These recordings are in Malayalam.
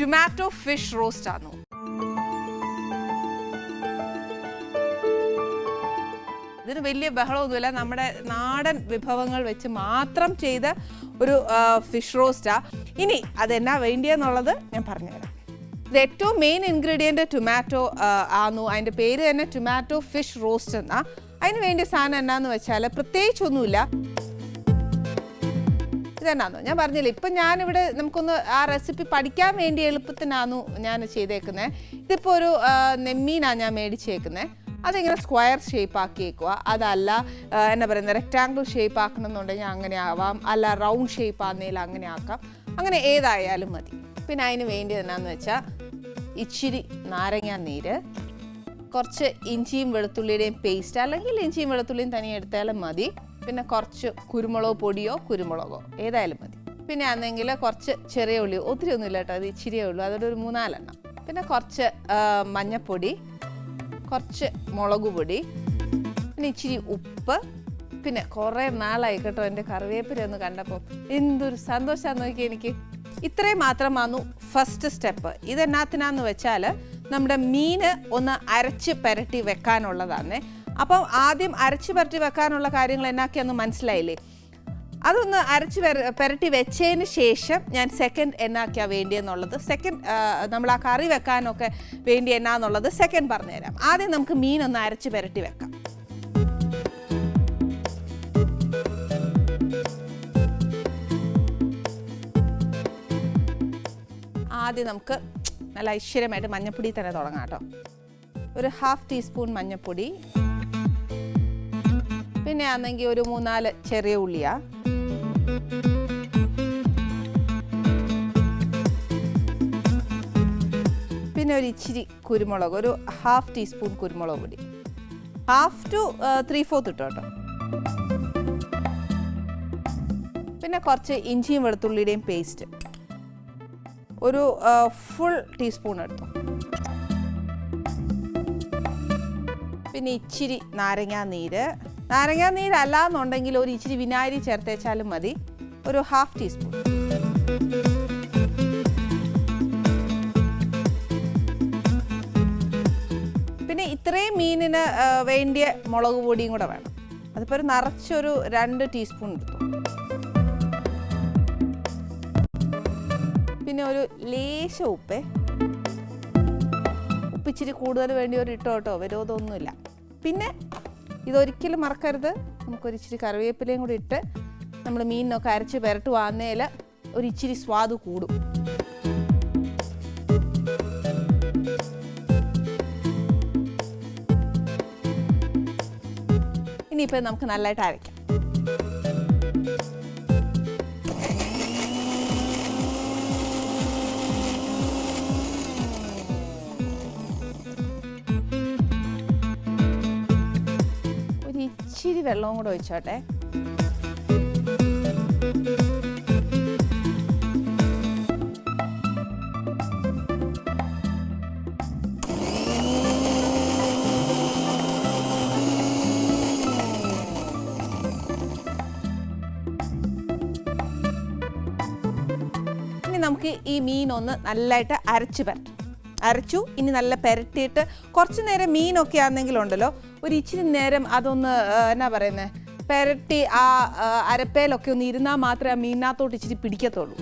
ടൊമാറ്റോ ഫിഷ് റോസ്റ്റ് ആണോ? ഇതിന് വലിയ ബഹളമൊന്നുമില്ല. നമ്മുടെ നാടൻ വിഭവങ്ങൾ വെച്ച് മാത്രം ചെയ്ത ഒരു ഫിഷ് റോസ്റ്റാ ഇനി അതെന്നാ വേണ്ടിയെന്നുള്ളത് ഞാൻ പറഞ്ഞുതരാം. ഇത് ഏറ്റവും മെയിൻ ഇൻഗ്രീഡിയന്റ് ടൊമാറ്റോ ആന്നു. അതിന്റെ പേര് തന്നെ ടൊമാറ്റോ ഫിഷ് റോസ്റ്റ് എന്നാ. അതിന് വേണ്ടിയ സാധനം എന്നാന്ന് വെച്ചാൽ പ്രത്യേകിച്ചൊന്നുമില്ല. ഇതെന്നാന്നോ ഞാൻ പറഞ്ഞില്ല ഇപ്പം ഞാനിവിടെ നമുക്കൊന്ന് ആ റെസിപ്പി പഠിക്കാൻ വേണ്ടി എളുപ്പത്തിനാന്നു ഞാൻ ചെയ്തേക്കുന്നത് ഇതിപ്പോൾ ഒരു നെമ്മീനാണ് ഞാൻ മേടിച്ചേക്കുന്നത് അതിങ്ങനെ സ്ക്വയർ ഷേപ്പ് ആക്കിയേക്കുക അതല്ല എന്നാ പറയുന്നത് റെക്റ്റാങ്കിൾ ഷേപ്പ് ആക്കണമെന്നുണ്ടെങ്കിൽ അങ്ങനെ ആവാം. അല്ല റൗണ്ട് ഷേപ്പ് ആണെങ്കിൽ അങ്ങനെ ആക്കാം. അങ്ങനെ ഏതായാലും മതി. പിന്നെ അതിന് വേണ്ടി എന്നാന്ന് വെച്ചാൽ ഇച്ചിരി നാരങ്ങ നീര് കുറച്ച് ഇഞ്ചിയും വെളുത്തുള്ളിയുടെയും പേസ്റ്റ് അല്ലെങ്കിൽ ഇഞ്ചിയും വെളുത്തുള്ളിയും തനിയെ എടുത്താലും മതി. പിന്നെ കുറച്ച് കുരുമുളക് പൊടിയോ കുരുമുളകോ ഏതായാലും മതി. പിന്നെ ആണെങ്കിൽ കുറച്ച് ചെറിയ ഉള്ളി ഒത്തിരി ഒന്നുമില്ല കേട്ടോ അത് ഇച്ചിരിയേ ഉള്ളൂ. അതൊരു ഒരു മൂന്നാലെണ്ണം. പിന്നെ കുറച്ച് മഞ്ഞപ്പൊടി കുറച്ച് മുളക് പൊടി പിന്നെ ഇച്ചിരി ഉപ്പ്. പിന്നെ കുറേ നാളായി കേട്ടോ എന്റെ കറിവേപ്പില ഒന്ന് കണ്ടപ്പോൾ എന്തൊരു സന്തോഷമാണെന്ന് നോക്കി എനിക്ക്. ഇത്രയും മാത്രം വന്നു ഫസ്റ്റ് സ്റ്റെപ്പ് ഇതെന്നാത്തിനാന്ന് വെച്ചാൽ നമ്മുടെ മീൻ ഒന്ന് അരച്ച് പെരട്ടി വെക്കാനുള്ളതാണ്. അപ്പം ആദ്യം അരച്ച് പെരട്ടി വെക്കാനുള്ള കാര്യങ്ങൾ എന്നാക്കിയെന്ന് മനസ്സിലായില്ലേ? അതൊന്ന് അരച്ച് പെര- പെരട്ടി വെച്ചതിന് ശേഷം ഞാൻ സെക്കൻഡ് എന്നാക്കിയാ വേണ്ടിയെന്നുള്ളത്. സെക്കൻഡ് നമ്മൾ ആ കറി വെക്കാനൊക്കെ വേണ്ടി എന്നാന്നുള്ളത് സെക്കൻഡ് പറഞ്ഞുതരാം. ആദ്യം നമുക്ക് മീൻ ഒന്ന് അരച്ച് പെരട്ടി വെക്കാം. ആദ്യം നമുക്ക് നല്ല ഐശ്വര്യമായിട്ട് മഞ്ഞപ്പൊടി തന്നെ തുടങ്ങാം കേട്ടോ. ഒരു ഹാഫ് ടീസ്പൂൺ മഞ്ഞപ്പൊടി. പിന്നെ ആണെങ്കിൽ ഒരു മൂന്നാൽ ചെറിയ ഉള്ളിയാ. പിന്നെ ഒരു ഇച്ചിരി കുരുമുളക് ഒരു ഹാഫ് ടീസ്പൂൺ കുരുമുളക് പൊടി. ഹാഫ് ടു ത്രീ ഫോർത്ത് ഇട്ടോ കേട്ടോ പിന്നെ കുറച്ച് ഇഞ്ചിയും വെളുത്തുള്ളിയുടെയും പേസ്റ്റ് ഒരു ഫുൾ ടീസ്പൂൺ എടുത്തു. പിന്നെ ഇച്ചിരി നാരങ്ങാ നീര്. നാരങ്ങാ നീര് എന്നുണ്ടെങ്കിൽ ഒരു ഇച്ചിരി വിനാഗിരി ചേർത്തേച്ചാലും മതി. ഒരു ഹാഫ് ടീസ്പൂൺ പിന്നെ ഇത്രയും മീനിന് വേണ്ടിയ മുളക് പൊടിയും കൂടെ വേണം. അതിപ്പോൾ ഒരു നിറച്ചൊരു രണ്ട് ടീസ്പൂൺ എടുത്തു. പിന്നെ ഒരു ലേശ ഉപ്പേ. ഉപ്പ് ഇച്ചിരി കൂടുതൽ വേണ്ടി ഒരു ഇട്ടോട്ടോ കേട്ടോ വിരോധമൊന്നുമില്ല പിന്നെ ഇതൊരിക്കലും മറക്കരുത്. നമുക്കൊരിച്ചിരി കറിവേപ്പിലയും കൂടി ഇട്ട് നമ്മൾ മീനിനൊക്കെ അരച്ച് പെരട്ട് വന്നേൽ ഒരു ഇച്ചിരി സ്വാദ് കൂടും. ഇനിയിപ്പോൾ നമുക്ക് നല്ലതായിട്ട് അരയ്ക്കാം. ഇച്ചിരി വെള്ളവും കൂടെ ഒഴിച്ചോട്ടെ. നമുക്ക് ഈ മീൻ ഒന്ന് നല്ലതായിട്ട് അരച്ച് പരട്ടും അരച്ചു. ഇനി നല്ല പെരട്ടിയിട്ട് കുറച്ച് നേരം മീനൊക്കെ ആണെങ്കിലുണ്ടല്ലോ ഒരു ഇച്ചിരി നേരം അതൊന്ന് എന്നാ പറയുന്നത് പെരട്ടി ആ അരപ്പേലൊക്കെ ഒന്ന് ഇരുന്നാൽ മാത്രമേ ആ മീനിനകത്തോട്ട് ഇച്ചിരി പിടിക്കത്തുള്ളൂ.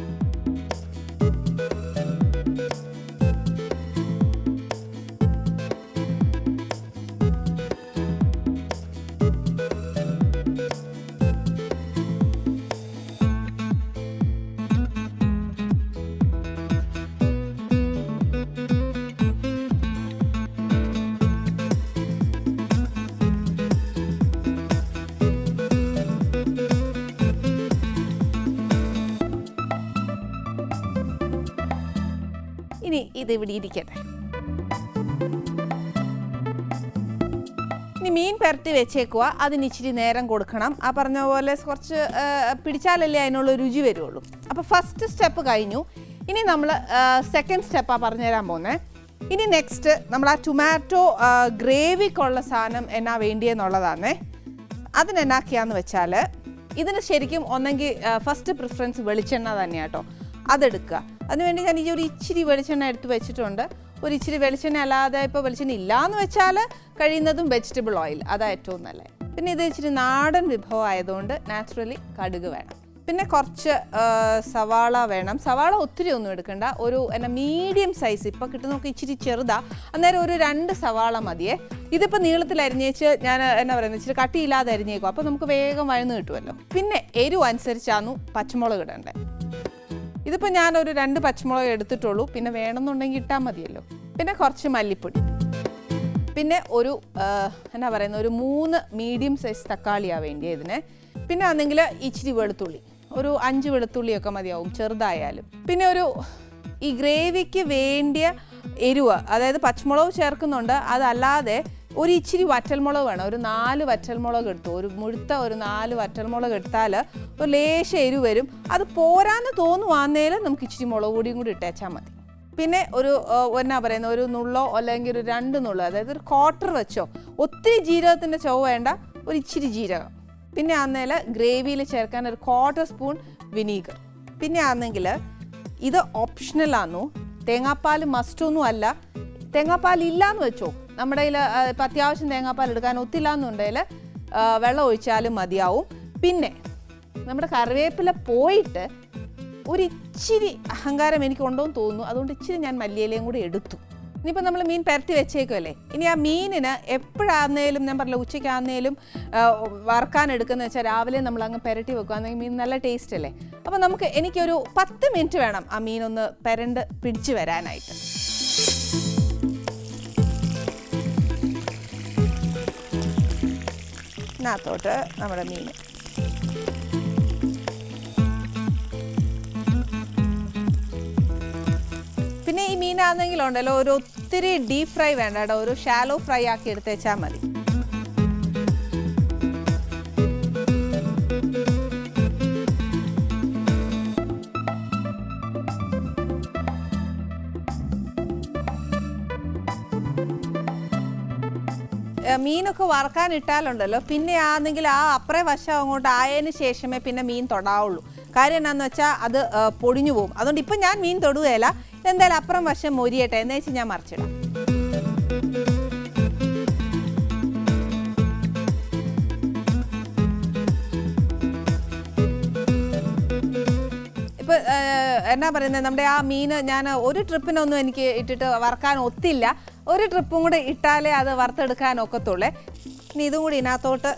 ഇത് ഇവിടെ ഇരിക്കട്ടെ. ഇനി മീൻ പെരട്ടി വെച്ചേക്കുക അതിന് ഇച്ചിരി നേരം കൊടുക്കണം. ആ പറഞ്ഞ പോലെ കുറച്ച് പിടിച്ചാലല്ലേ അതിനുള്ള രുചി വരുള്ളൂ. അപ്പോൾ ഫസ്റ്റ് സ്റ്റെപ്പ് കഴിഞ്ഞു. ഇനി നമ്മൾ സെക്കൻഡ് സ്റ്റെപ്പാണ് പറഞ്ഞുതരാൻ പോകുന്നത് ഇനി നെക്സ്റ്റ് നമ്മൾ ആ ടൊമാറ്റോ ഗ്രേവിക്കുള്ള സാധനം എന്നാ വേണ്ടിയെന്നുള്ളതാണ് അതിനെന്നാക്കിയാന്ന് വെച്ചാൽ ഇതിന് ശരിക്കും ഒന്നെങ്കിൽ ഫസ്റ്റ് പ്രിഫറൻസ് വെളിച്ചെണ്ണ തന്നെയാട്ടോ. അതെടുക്കുക. അതിനുവേണ്ടി ഞാൻ ഈ ഒരു ഇച്ചിരി വെളിച്ചെണ്ണ എടുത്ത് വെച്ചിട്ടുണ്ട്. ഒരു ഇച്ചിരി വെളിച്ചെണ്ണ അല്ലാതെ ഇപ്പോൾ വെളിച്ചെണ്ണ ഇല്ലയെന്ന് വെച്ചാൽ കഴിയുന്നതും വെജിറ്റബിൾ ഓയിൽ അതാണ് ഏറ്റവും നല്ലത്. പിന്നെ ഇത് ഇച്ചിരി നാടൻ വിഭവം ആയതുകൊണ്ട് നാച്ചുറലി കടുക് വേണം. പിന്നെ കുറച്ച് സവാള വേണം. സവാള ഒത്തിരി ഒന്നും എടുക്കണ്ട. ഒരു എന്നാ മീഡിയം സൈസ് ഇപ്പോൾ കിട്ടുന്നതൊക്കെ ഇച്ചിരി ചെറുതാ. അന്നേരം ഒരു രണ്ട് സവാള മതിയേ. ഇതിപ്പോൾ നീളത്തിൽ അരിഞ്ഞേച്ച് ഞാൻ എന്നാ പറയുന്നത് ഇച്ചിരി കട്ടിയില്ലാതെ അരിഞ്ഞേക്കും. അപ്പോൾ നമുക്ക് വേഗം വഴന്ന് കിട്ടുമല്ലോ. പിന്നെ എരിവ് അനുസരിച്ചാണ് പച്ചമുളക് ഇടേണ്ടത് ഇതിപ്പോൾ ഞാനൊരു രണ്ട് പച്ചമുളക് എടുത്തിട്ടുള്ളൂ. പിന്നെ വേണമെന്നുണ്ടെങ്കിൽ ഇട്ടാൽ മതിയല്ലോ. പിന്നെ കുറച്ച് മല്ലിപ്പൊടി. പിന്നെ ഒരു എന്നാ പറയുന്ന ഒരു മൂന്ന് മീഡിയം സൈസ് തക്കാളിയാണ് വേണ്ടിയത് ഇതിന്. പിന്നെ ആണെങ്കിൽ ഇച്ചിരി വെളുത്തുള്ളി. ഒരു അഞ്ച് വെളുത്തുള്ളിയൊക്കെ മതിയാവും ചെറുതായാലും. പിന്നെ ഒരു ഈ ഗ്രേവിക്ക് വേണ്ടിയ എരിവ് അതായത് പച്ചമുളക് ചേർക്കുന്നുണ്ട്. അതല്ലാതെ ഒരു ഇച്ചിരി വറ്റൽമുളക് വേണം. ഒരു നാല് വറ്റൽമുളക് എടുത്തു. ഒരു മുഴുത്ത ഒരു നാല് വറ്റൽമുളക് എടുത്താൽ ഒരു ലേശ എരിവ് വരും. അത് പോരാന്ന് തോന്നുവാന്നേൽ നമുക്ക് ഇച്ചിരി മുളക് പൊടിയും കൂടി ഇട്ടേച്ചാൽ മതി. പിന്നെ ഒരു എന്നാ പറയുന്ന ഒരു നുള്ളോ അല്ലെങ്കിൽ ഒരു രണ്ട് നുള്ളോ അതായത് ഒരു ക്വാർട്ടർ വെച്ചോ ഒത്തിരി ജീരകത്തിന്റെ ചുവ വേണ്ട ഒരു ഇച്ചിരി ജീരകം. പിന്നെ ആന്നേൽ ഗ്രേവിയിൽ ചേർക്കാൻ ഒരു ക്വാർട്ടർ സ്പൂൺ വിനീഗർ. പിന്നെ ആണെങ്കിൽ ഇത് ഓപ്ഷണലാന്നു തേങ്ങാപ്പാൽ മസ്റ്റൊന്നും അല്ല തേങ്ങാപ്പാൽ ഇല്ലാന്ന് വെച്ചോ നമ്മുടെ കയ്യിൽ ഇപ്പം അത്യാവശ്യം തേങ്ങാപ്പാൽ എടുക്കാൻ ഒത്തില്ല എന്നുണ്ടെങ്കിൽ വെള്ളം ഒഴിച്ചാലും മതിയാവും. പിന്നെ നമ്മുടെ കറിവേപ്പില പോയിട്ട് ഒരു ഇച്ചിരി അഹങ്കാരം എനിക്ക് ഉണ്ടോയെന്ന് തോന്നുന്നു. അതുകൊണ്ട് ഇച്ചിരി ഞാൻ മല്ലിയിലയും കൂടി എടുത്തു. ഇനിയിപ്പോൾ നമ്മൾ മീൻ പരത്തി വെച്ചേക്കുമല്ലേ ഇനി ആ മീനിന് എപ്പോഴാന്നേലും ഞാൻ പറഞ്ഞില്ല ഉച്ചയ്ക്കാന്നേലും വറക്കാൻ വറുക്കാൻ എടുക്കുന്ന വെച്ചാൽ രാവിലെ നമ്മൾ അങ്ങ് പെരട്ടി വെക്കുകയാണെങ്കിൽ മീൻ നല്ല ടേസ്റ്റ് അല്ലേ? അപ്പോൾ നമുക്ക് എനിക്കൊരു പത്ത് മിനിറ്റ് വേണം ആ മീനൊന്ന് പെരണ്ട് പിടിച്ചു വരാനായിട്ട്. ഇതിനകത്തോട്ട് നമ്മുടെ മീൻ. പിന്നെ ഈ മീനാണെങ്കിലുണ്ടല്ലോ ഒരു ഒത്തിരി ഡീപ് ഫ്രൈ വേണ്ട കേട്ടോ ഒരു ഷാലോ ഫ്രൈ ആക്കി എടുത്തേച്ചാൽ മതി. മീനൊക്കെ വറക്കാൻ ഇട്ടാലുണ്ടല്ലോ പിന്നെ ആണെങ്കിൽ ആ അപ്പറേ വശം അങ്ങോട്ട് ആയതിന് ശേഷമേ പിന്നെ മീൻ തൊടാവുള്ളൂ. കാര്യം എന്നാന്ന് വെച്ചാൽ അത് പൊടിഞ്ഞു പോകും. അതുകൊണ്ട് ഇപ്പം ഞാൻ മീൻ തൊടുകയില്ല. എന്തായാലും അപ്പുറം വശം മൊരിയട്ടെ. എന്ന് വെച്ചാൽ ഞാൻ മറിച്ചിടാം. ഇപ്പൊ എന്നാ പറയുന്നത് നമ്മുടെ ആ മീൻ ഞാൻ ഒരു ട്രിപ്പിനൊന്നും എനിക്ക് ഇട്ടിട്ട് വറക്കാൻ ഒത്തില്ല. ഒരു ട്രിപ്പും കൂടെ ഇട്ടാലേ അത് വറുത്തെടുക്കാൻ ഒക്കത്തുള്ളേ ഇനി ഇതും കൂടി ഇതിനകത്തോട്ട്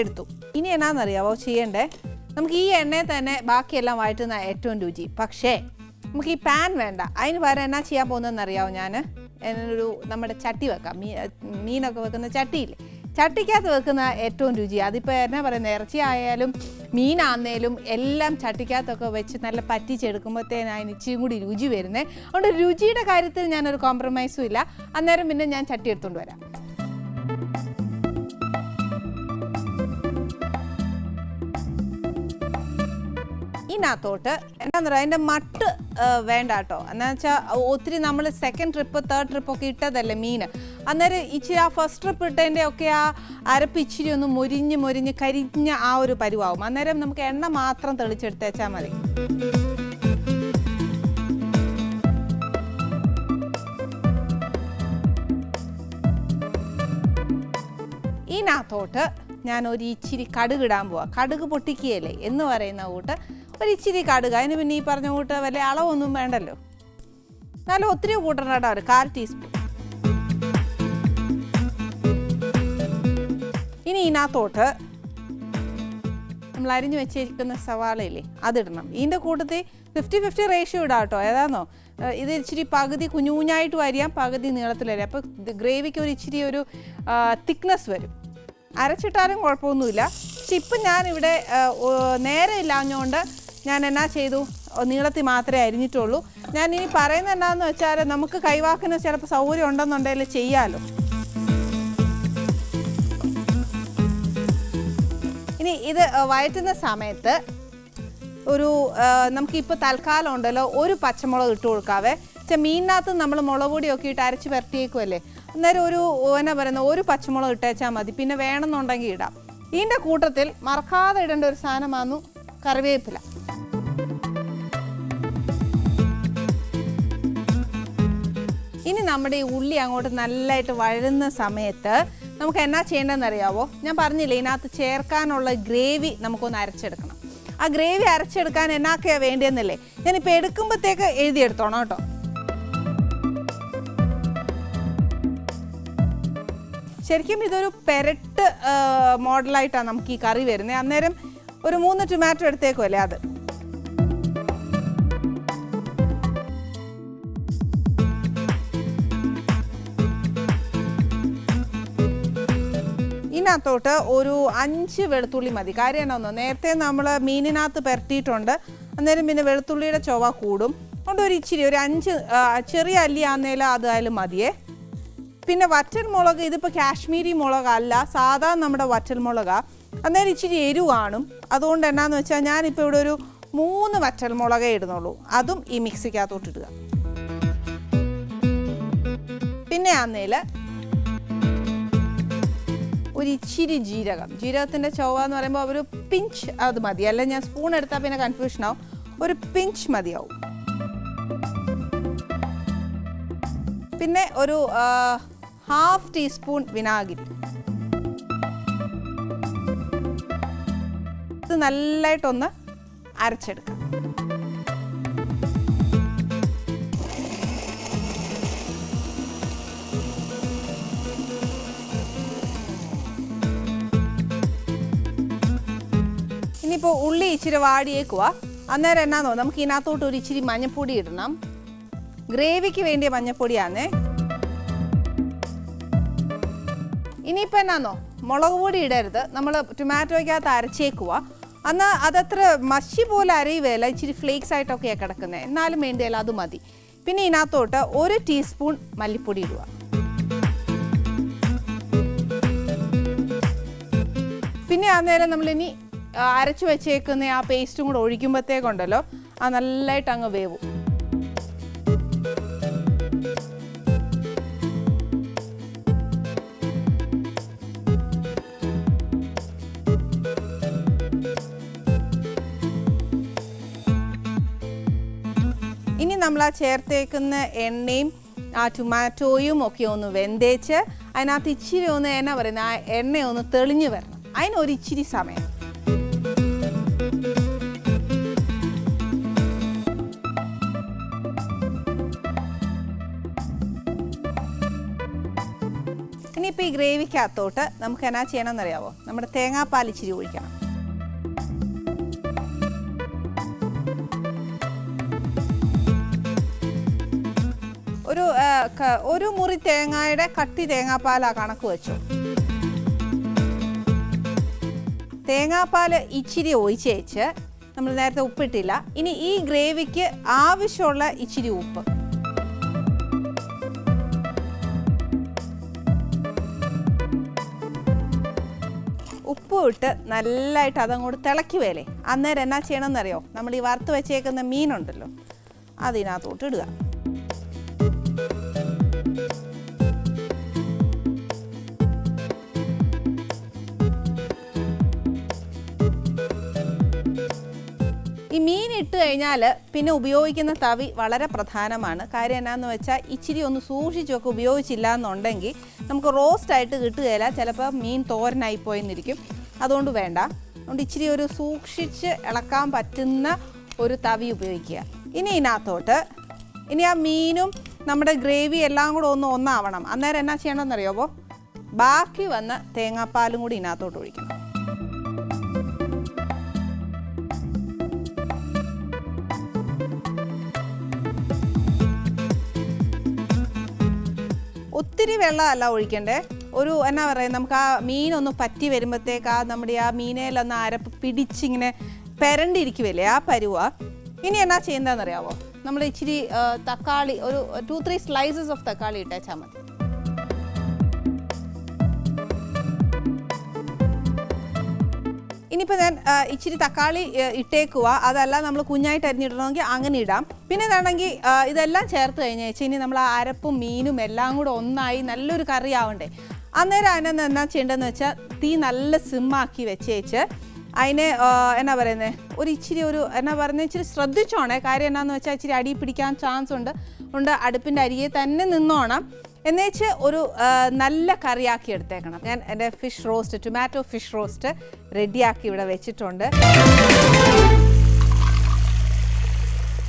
എടുത്തു. ഇനി എന്നാന്നറിയാവോ ചെയ്യണ്ടേ? നമുക്ക് ഈ എണ്ണയിൽ തന്നെ ബാക്കിയെല്ലാം വഴറ്റുന്ന ഏറ്റവും രുചി. പക്ഷേ നമുക്ക് ഈ പാൻ വേണ്ട. അതിന് പകരം എന്നാ ചെയ്യാൻ പോകുന്നതെന്ന് അറിയാവോ ഞാൻ എന്നൊരു നമ്മുടെ ചട്ടി വെക്കാം. മീ മീനൊക്കെ വെക്കുന്ന ചട്ടിയില്ലേ? ചട്ടിക്കകത്ത് വെക്കുന്ന ഏറ്റവും രുചി. അതിപ്പോൾ എന്നാ പറയുന്നത് ഇറച്ചി ആയാലും മീനാന്നേലും എല്ലാം ചട്ടിക്കകത്തൊക്കെ വെച്ച് നല്ല പറ്റിച്ചെടുക്കുമ്പോഴത്തേന് അതിന് ഇച്ചിരി കൂടി രുചി വരുന്നത് അതുകൊണ്ട് രുചിയുടെ കാര്യത്തിൽ ഞാനൊരു കോംപ്രമൈസും ഇല്ല. അന്നേരം പിന്നെ ഞാൻ ചട്ടി എടുത്തുകൊണ്ട് വരാം. ഇതിനകത്തോട്ട് എന്താന്ന് പറയുക അതിന്റെ മട്ട് വേണ്ട കേട്ടോ എന്നാ വെച്ചാൽ ഒത്തിരി നമ്മൾ സെക്കൻഡ് ട്രിപ്പ് തേർഡ് ട്രിപ്പ് ഒക്കെ ഇട്ടതല്ലേ മീൻ അന്നേരം ഇച്ചിരി ആ ഫസ്റ്റ് ട്രിപ്പ് ഇട്ടതിന്റെ ഒക്കെ ആ അരപ്പ് ഇച്ചിരി ഒന്ന് മൊരിഞ്ഞ് മൊരിഞ്ഞ് കരിഞ്ഞ ആ ഒരു പരുവാകും അന്നേരം നമുക്ക് എണ്ണ മാത്രം തെളിച്ചെടുത്തേച്ചാൽ മതി. ഇതിനകത്തോട്ട് ഞാൻ ഒരു ഇച്ചിരി കടുക് ഇടാൻ പോവാം. കടുക് പൊട്ടിക്കുകയല്ലേ എന്ന് പറയുന്ന കൂട്ട് ഒരു ഇച്ചിരി കടുക്. അതിന് പിന്നെ ഈ പറഞ്ഞ കൂട്ട് വലിയ അളവൊന്നും വേണ്ടല്ലോ. എന്നാലും ഒത്തിരി കൂട്ടണ്ട ഒരു കാൽ ടീസ്പൂൺ. ഇനി ഇതിനകത്തോട്ട് നമ്മൾ അരിഞ്ഞു വെച്ചിരിക്കുന്ന സവാളയില്ലേ അതിടണം. ഇതിന്റെ കൂട്ടത്തിൽ ഫിഫ്റ്റി ഫിഫ്റ്റി റേഷ്യോ ഇടാം കേട്ടോ ഏതാണോ ഇത് ഇച്ചിരി പകുതി കുഞ്ഞു കുഞ്ഞായിട്ട് വരിയാം പകുതി വരിക. അപ്പോൾ ഗ്രേവിക്ക് ഒരു ഇച്ചിരി ഒരു തിക്നെസ് വരും. അരച്ചിട്ടാലും കുഴപ്പമൊന്നുമില്ല. പക്ഷെ ഇപ്പം ഞാനിവിടെ നേരെ ഇല്ലാഞ്ഞുകൊണ്ട് ഞാൻ എന്നാ ചെയ്തു? നീളത്തിൽ മാത്രമേ അരിഞ്ഞിട്ടുള്ളൂ. ഞാൻ ഇനി പറയുന്നത് എന്താണെന്ന് വെച്ചാൽ നമുക്ക് കൈവാക്കുന്ന ചിലപ്പോൾ സൗകര്യം ഉണ്ടെന്നുണ്ടെങ്കിൽ ചെയ്യാമല്ലോ ഇനി ഇത് വഴറ്റുന്ന സമയത്ത് ഒരു നമുക്കിപ്പോൾ തൽക്കാലം ഉണ്ടല്ലോ ഒരു പച്ചമുളക് ഇട്ട് കൊടുക്കാവേ. മീനിനകത്ത് നമ്മൾ മുളക് പൊടിയൊക്കെ ഇട്ട് അരച്ച് വരട്ടിയേക്കുമല്ലേ അന്നേരം ഒരു എന്നാ പറയുന്നത് ഒരു പച്ചമുളക് ഇട്ടേച്ചാൽ മതി. പിന്നെ വേണമെന്നുണ്ടെങ്കിൽ ഇടാം. ഇതിന്റെ കൂട്ടത്തിൽ മറക്കാതെ ഇടേണ്ട ഒരു സാധനമാണെന്നു കറിവേപ്പില. ഇനി നമ്മുടെ ഈ ഉള്ളി അങ്ങോട്ട് നല്ലതായിട്ട് വഴരുന്ന സമയത്ത് നമുക്ക് എന്നാ ചെയ്യേണ്ടതെന്ന് അറിയാവോ ഞാൻ പറഞ്ഞില്ലേ ഇതിനകത്ത് ചേർക്കാനുള്ള ഗ്രേവി നമുക്കൊന്ന് അരച്ചെടുക്കണം. ആ ഗ്രേവി അരച്ചെടുക്കാൻ എന്നാക്കെയാണ് വേണ്ടിയെന്നല്ലേ? ഞാനിപ്പോൾ എടുക്കുമ്പോഴത്തേക്ക് എഴുതിയെടുത്തോണം കേട്ടോ. ശരിക്കും ഇതൊരു പെരട്ട് മോഡലായിട്ടാണ് നമുക്ക് ഈ കറി വരുന്നത്. അന്നേരം ഒരു മൂന്ന് ടൊമാറ്റോ എടുത്തേക്കുമല്ലേ അത്? ഇതിനകത്തോട്ട് ഒരു അഞ്ച് വെളുത്തുള്ളി മതി. കാര്യം ഒന്ന് നേരത്തെ നമ്മൾ മീനിനകത്ത് പെരട്ടിയിട്ടുണ്ട്. അന്നേരം പിന്നെ വെളുത്തുള്ളിയുടെ ചൊവ കൂടും. അതുകൊണ്ട് ഒരു ഇച്ചിരി ഒരു അഞ്ച് ചെറിയ അല്ലി ആന്നേലും അതായാലും മതിയേ. പിന്നെ വറ്റൽ മുളക് ഇതിപ്പോൾ കാശ്മീരി മുളകല്ല സാധാ നമ്മുടെ വറ്റൽ മുളകാണ് അന്നേരം ഇച്ചിരി എരിവ് കാണും. അതുകൊണ്ട് എന്നാന്ന് വെച്ചാൽ ഞാനിപ്പോൾ ഇവിടെ ഒരു മൂന്ന് വറ്റൽ മുളകേ ഇടുന്നുള്ളൂ. അതും ഈ മിക്സിക്കകത്തോട്ട് ഇടുക. പിന്നെ ആന്നേൽ ഒരു ഇച്ചിരി ജീരകം. ജീരകത്തിന്റെ ചൊവ്വ എന്ന് പറയുമ്പോൾ ഒരു പിഞ്ച് അത് മതി. അല്ലെങ്കിൽ ഞാൻ സ്പൂൺ എടുത്താൽ പിന്നെ കൺഫ്യൂഷൻ ആവും. ഒരു പിഞ്ച് മതിയാവും. പിന്നെ ഒരു ഹാഫ് ടീസ്പൂൺ വിനാഗിരി. ഇത് നല്ലതായിട്ടൊന്ന് അരച്ചെടുക്കാം. ഇനിയിപ്പോൾ ഉള്ളി ഇച്ചിരി വാടിയേക്കുക അന്നേരം എന്നാന്നോ നമുക്ക് ഇതിനകത്തോട്ട് ഒരു ഇച്ചിരി മഞ്ഞപ്പൊടി ഇടണം. ഗ്രേവിക്ക് വേണ്ടിയ മഞ്ഞപ്പൊടിയാന്നേ. ഇനിയിപ്പോൾ എന്നാന്നോ? മുളക് പൊടി ഇടരുത്. നമ്മൾ ടൊമാറ്റോയ്ക്കകത്ത് അരച്ചേക്കുക അന്ന് അതത്ര മഷി പോലെ അരയുകയല്ല ഇച്ചിരി ഫ്ലേക്സ് ആയിട്ടൊക്കെയാണ് കിടക്കുന്നത് എന്നാലും വേണ്ടിയല്ല അത് മതി. പിന്നെ ഇതിനകത്തോട്ട് ഒരു ടീസ്പൂൺ മല്ലിപ്പൊടി ഇടുക പിന്നെ അന്നേരം നമ്മളിനി അരച്ചു വെച്ചേക്കുന്ന ആ പേസ്റ്റും കൂടെ ഒഴിക്കുമ്പോഴത്തേക്കുണ്ടല്ലോ ആ നല്ലതായിട്ട് അങ്ങ് വേവും. ഇനി നമ്മൾ ആ ചേർത്തേക്കുന്ന എണ്ണയും ആ ടൊമാറ്റോയും ഒക്കെ ഒന്ന് വെന്തേച്ച് അതിനകത്ത് ഇച്ചിരി ഒന്ന് എന്നാ പറയുന്നത് ആ എണ്ണ ഒന്ന് തെളിഞ്ഞു വരണം. അതിനൊരു ഇച്ചിരി സമയം. ഗ്രേവിക്കകത്തോട്ട് നമുക്ക് എന്നാ ചെയ്യണമെന്നറിയാവോ? നമ്മുടെ തേങ്ങാപ്പാൽ ഇച്ചിരി ഒഴിക്കണം. ഒരു ഒരു മുറി തേങ്ങയുടെ കട്ടി തേങ്ങാപ്പാലാ കണക്ക് വെച്ചു. തേങ്ങാപ്പാൽ ഇച്ചിരി ഒഴിച്ചേച്ച് നമ്മൾ നേരത്തെ ഉപ്പിട്ടില്ല. ഇനി ഈ ഗ്രേവിക്ക് ആവശ്യമുള്ള ഇച്ചിരി ഉപ്പ്. ഉപ്പ് ഇട്ട് നല്ലതായിട്ട് അതങ്ങോട്ട് തിളക്കി വേലേ. അന്നേരം എന്നാ ചെയ്യണമെന്നറിയോ? നമ്മൾ ഈ വറുത്ത് വെച്ചേക്കുന്ന മീനുണ്ടല്ലോ അതിനകത്തോട്ട് ഇടുക. ഈ മീൻ ഇട്ട് കഴിഞ്ഞാൽ പിന്നെ ഉപയോഗിക്കുന്ന തവി വളരെ പ്രധാനമാണ്. കാര്യം എന്നാന്ന് വെച്ചാൽ ഇച്ചിരി ഒന്ന് സൂക്ഷിച്ചൊക്കെ ഉപയോഗിച്ചില്ല എന്നുണ്ടെങ്കിൽ നമുക്ക് റോസ്റ്റ് ആയിട്ട് കിട്ടുകയില്ല. ചിലപ്പോൾ മീൻ തോരനായി പോയെന്നിരിക്കും. അതുകൊണ്ട് വേണ്ട. അതുകൊണ്ട് ഇച്ചിരി ഒരു സൂക്ഷിച്ച് ഇളക്കാൻ പറ്റുന്ന ഒരു തവി ഉപയോഗിക്കുക. ഇനി ഇതിനകത്തോട്ട് ഇനി ആ മീനും നമ്മുടെ ഗ്രേവി എല്ലാം കൂടെ ഒന്ന് ഒന്നാവണം. അന്നേരം എന്നാ ചെയ്യണമെന്നറിയാമോ ബാക്കി വന്ന തേങ്ങാപ്പാലും കൂടി ഇതിനകത്തോട്ട് ഒഴിക്കണം. ഒത്തിരി വെള്ളമല്ല ഒഴിക്കണ്ടേ? ഒരു എന്നാ പറയുക നമുക്ക് ആ മീനൊന്ന് പറ്റി വരുമ്പോഴത്തേക്ക് ആ നമ്മുടെ ആ മീനയിലൊന്ന് അരപ്പ് പിടിച്ചിങ്ങനെ പെരണ്ടിരിക്കുമല്ലേ ആ പരുവ? ഇനി എന്നാ ചെയ്യുന്നതെന്നറിയാവോ? നമ്മൾ ഇച്ചിരി തക്കാളി ഒരു ടു ത്രീ സ്ലൈസസ് ഓഫ് തക്കാളി ഇട്ടേച്ചാൽ മതി. ഇനിയിപ്പോൾ ഞാൻ ഇച്ചിരി തക്കാളി ഇട്ടേക്കുക അതല്ല നമ്മൾ കുഞ്ഞായിട്ട് അരിഞ്ഞിടണമെങ്കിൽ അങ്ങനെ ഇടാം. പിന്നെ ഇതാണെങ്കിൽ ഇതെല്ലാം ചേർത്ത് കഴിഞ്ഞ് വെച്ചാൽ ഇനി നമ്മൾ ആ അരപ്പും മീനും എല്ലാം കൂടെ ഒന്നായി നല്ലൊരു കറി ആവണ്ടേ അന്നേരം അതിനെന്ന് എന്നാ ചെയ്യേണ്ടതെന്ന് വെച്ചാൽ തീ നല്ല സിമ്മാക്കി വെച്ചേച്ച് അതിനെ എന്നാ പറയുന്നത് ഒരു ഇച്ചിരി ഒരു എന്നാ പറയുന്നത് ഇച്ചിരി ശ്രദ്ധിച്ചോണേ. കാര്യം എന്നാന്ന് വെച്ചാൽ ഇച്ചിരി അടി പിടിക്കാൻ ചാൻസ് ഉണ്ട്. ഉണ്ട് അടുപ്പിന്റെ അരികെ തന്നെ നിന്നോണം. എന്നേച്ച് ഒരു നല്ല കറിയാക്കി എടുത്തേക്കണം. ഞാൻ എന്റെ fish roast tomato fish roast റെഡിയാക്കി ഇവിടെ വെച്ചിട്ടുണ്ട്.